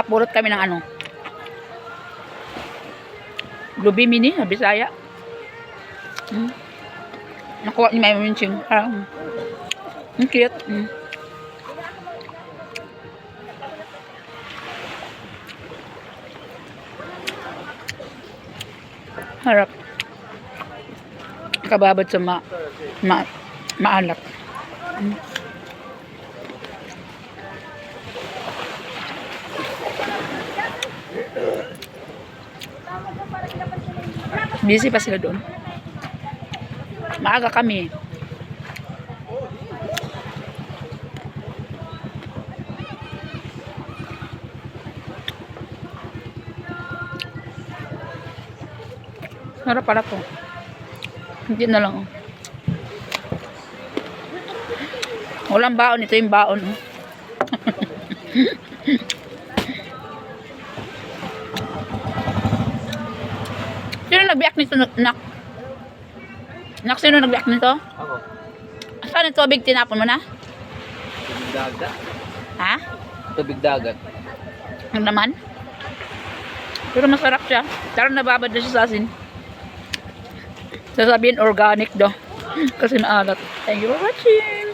nakapurot kami ng ano. Lubi mini, sa Bisaya. Mm. Nakuha ni Mami Minching. Parang, ang cute. Mm. Harap. Kababad sa ma, ma maalat. Mm. Busy pa sila doon. Maaga kami. Sarap pala to. Hindi na lang. oh. Walang baon. Ito yung baon. Sino nagbiyak nito, nak? Nak, sino nagbiyak nito? Ako. Saan yung tubig tinapon mo na? Tubig dagat. Ha? Tubig dagat. Ang naman? Pero masarap siya. Pero nababad na siya sa asin. Sasabihin organic daw. Kasi maalat. Thank you for watching.